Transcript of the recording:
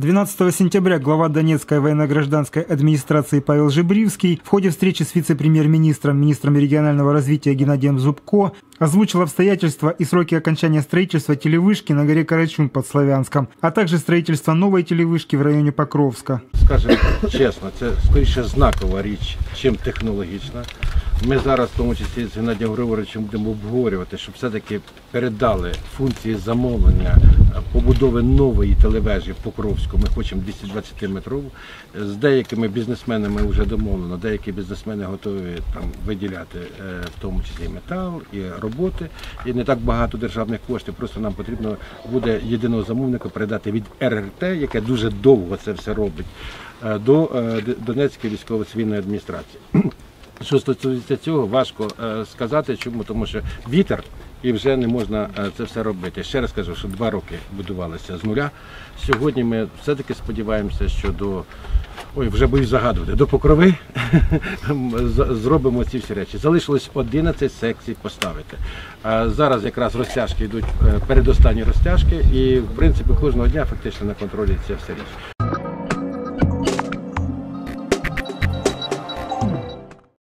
12 сентября глава Донецкой военно-гражданской администрации Павел Жибривский в ходе встречи с вице-премьер-министром, министром регионального развития Геннадием Зубко озвучил обстоятельства и сроки окончания строительства телевышки на горе Карачун под Славянском, а также строительства новой телевышки в районе Покровска. Скажемо чесно, це скоріше знакова річ, чим технологічна. Ми зараз, в тому числі з Геннадієм Григоровичем, будемо обговорювати, щоб все-таки передали функції замовлення е, побудови нової телевежі Покровську. Ми хочемо 220 метрову. З деякими бізнесменами вже домовлено, деякі бізнесмени готові там виділяти е, в тому числі метал, і роботи. І не так багато державних коштів. Просто нам потрібно буде єдиного замовника передати від РРТ, яке дуже довго це все робить, е, до Донецької військово-цивільної адміністрації. Що стосується цього, важко е, сказати, чому, тому що вітер і вже не можна е, це все робити. Ще раз кажу, що два роки будувалися з нуля. Сьогодні ми все-таки сподіваємося, що до ой, вже боюсь загадувати, до покрови зробимо ці всі речі. Залишилось 11 секцій поставити. А зараз якраз розтяжки йдуть е, передостанні розтяжки, і в принципі кожного дня фактично на контролі ця вся річ.